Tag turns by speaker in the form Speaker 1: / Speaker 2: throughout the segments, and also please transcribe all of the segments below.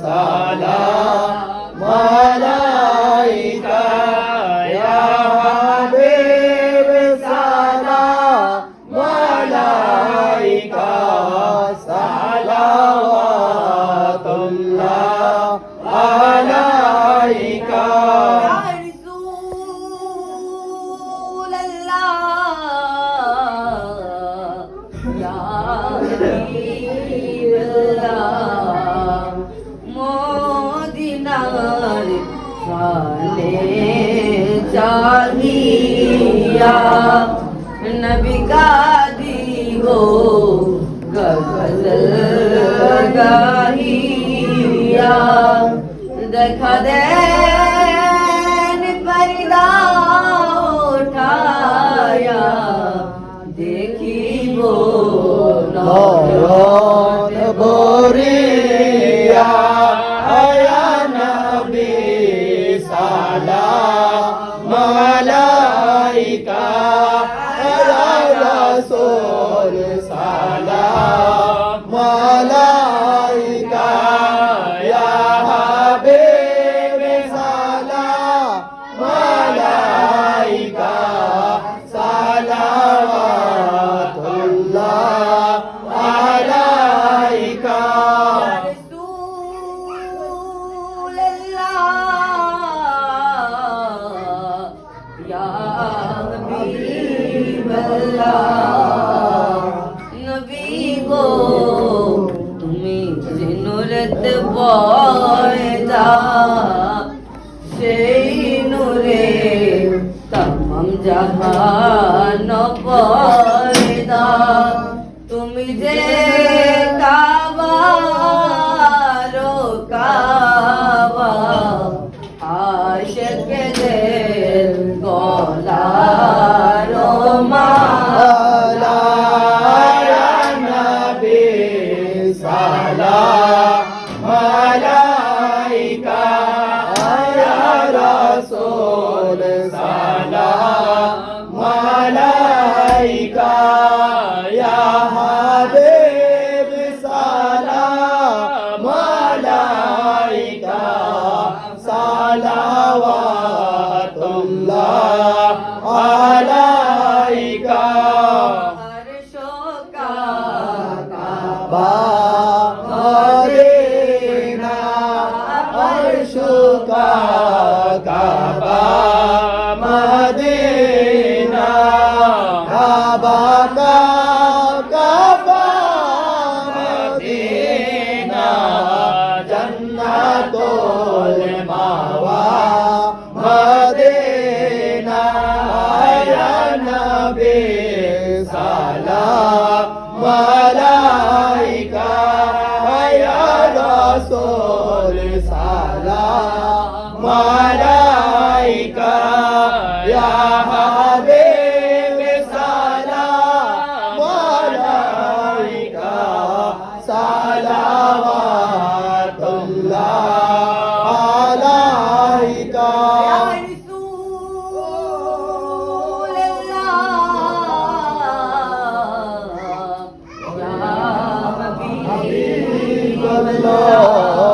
Speaker 1: सा नबी का दी वो गजल गाहिया देखा दे 와. 啊 Allah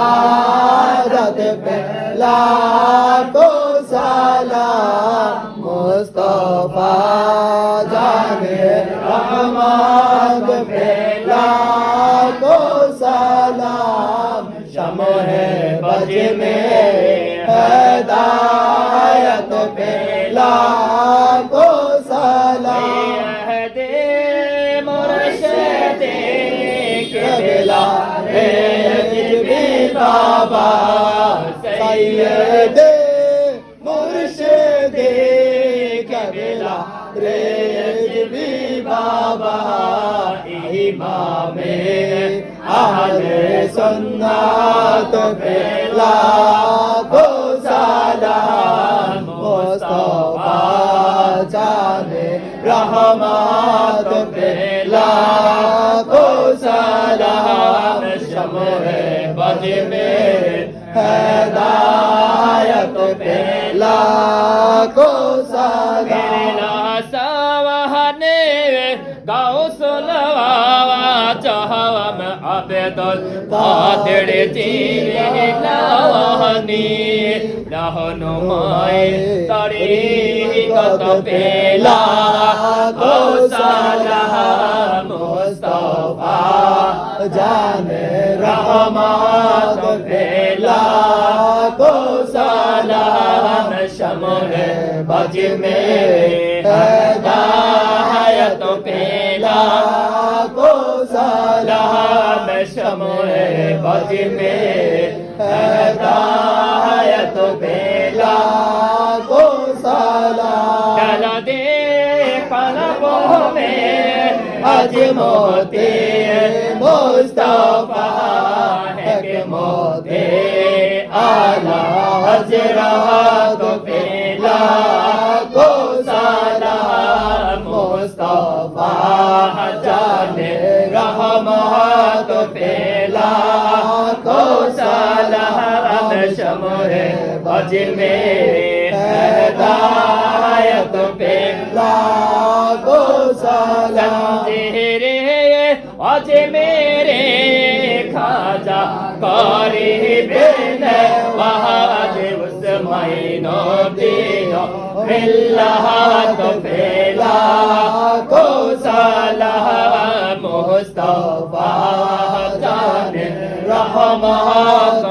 Speaker 2: হাজার কো
Speaker 1: সালাম
Speaker 2: মুস্তফা জানে রহমান পেলা কো
Speaker 1: সালাম শমহে বজে মে
Speaker 3: হেদায়ত পেলা
Speaker 1: কেবলা রে জিবি বাবা, ইমামে আহলে সুন্নাত পেলা। গো সালাম জানে রহমত পেলা। গো সালাম শমে বজ
Speaker 3: দল পাদড়ে চিরে লাওয়ানি রহনুমায় তরে কত পেলা, গোসালা সালাম মুস্তাফা,
Speaker 1: জানে রহমত পেলা ও সালাম শমরে বজ মে হদায়ত পেলা ও को सलाम शमरे बज में हदायत पेला को सलाम
Speaker 3: चला दे कलबों में
Speaker 1: अज मोते मुस्तफा है के मोते आला हजरत पेला को शमरे बज में हदायत पेला को सलाम
Speaker 3: तेरे अज मेरे खाजा करे बिन। वहाज उस महीनो दियो मिल्लात पेला को सलाह मुस्तफ़ा जाने रहमत।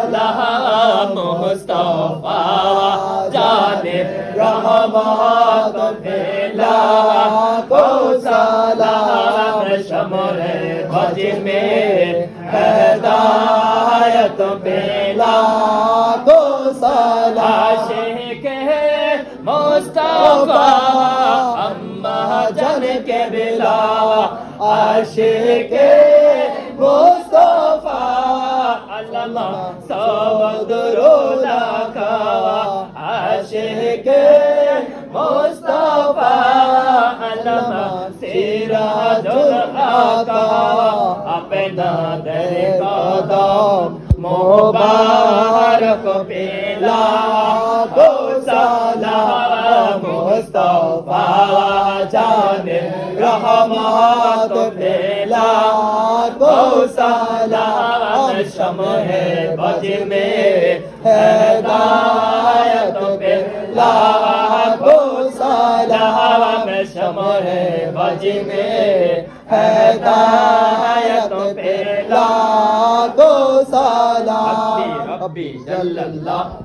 Speaker 3: में हदायत पेला को
Speaker 1: सलाम
Speaker 3: आशिक है मुस्तफा अम्मा जन के बिला
Speaker 1: आशिक
Speaker 3: سلام شمع بج میں ہدایت پہ لاکھو سلام شمع
Speaker 1: بج میں
Speaker 3: ہدایت پہ جل اللہ۔